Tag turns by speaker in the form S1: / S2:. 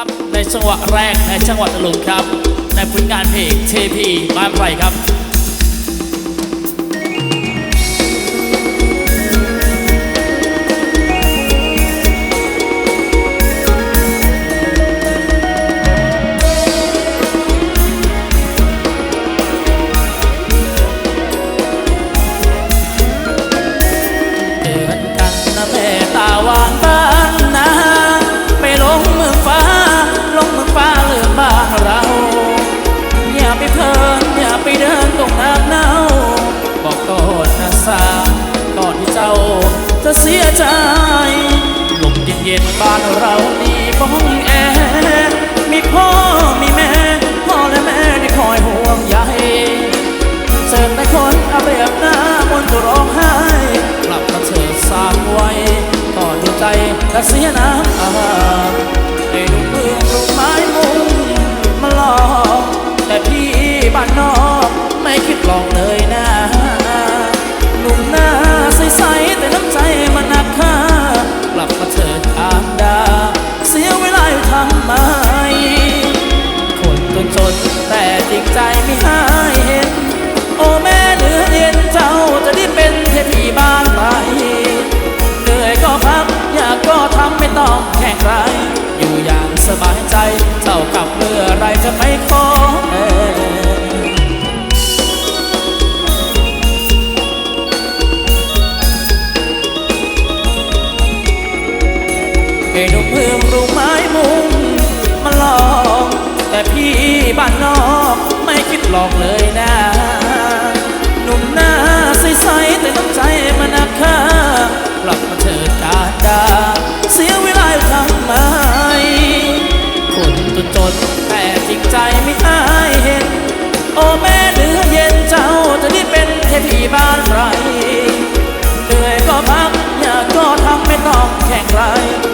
S1: ครับ ในจังหวะแรกในจังหวะตะลุงครับ ในผลงานเพลงเทพีบ้านไพรครับ เดินตรงน้ำเน่า บอกก่อนนะสาก่อนที่เจ้าจะเสียใจลมเย็นๆบ้านเรานี่บ้องแอร์มีพ่อมีแม่ พ่อและแม่ที่คอยห่วงใยเสิร์ฟแต่คนอาเรียบหน้ามนต์ร้องไห้ กลับมาเถิดสร้างไว้ก่อนหัวใจและเสียน สบายใจ เจ้ากลับเมื่อไรจะไม่ขอเอ่ยให้นุ่มเพิ่มรูไม้มุงมาหลอก แต่พี่บ้านนอกไม่คิดหลอกเลยนะหนุ่มหน้าใสๆแต่น้ำใจมันนักค่ากลับมาเถิดกาดา เสียเวลาทำมค แข่งไร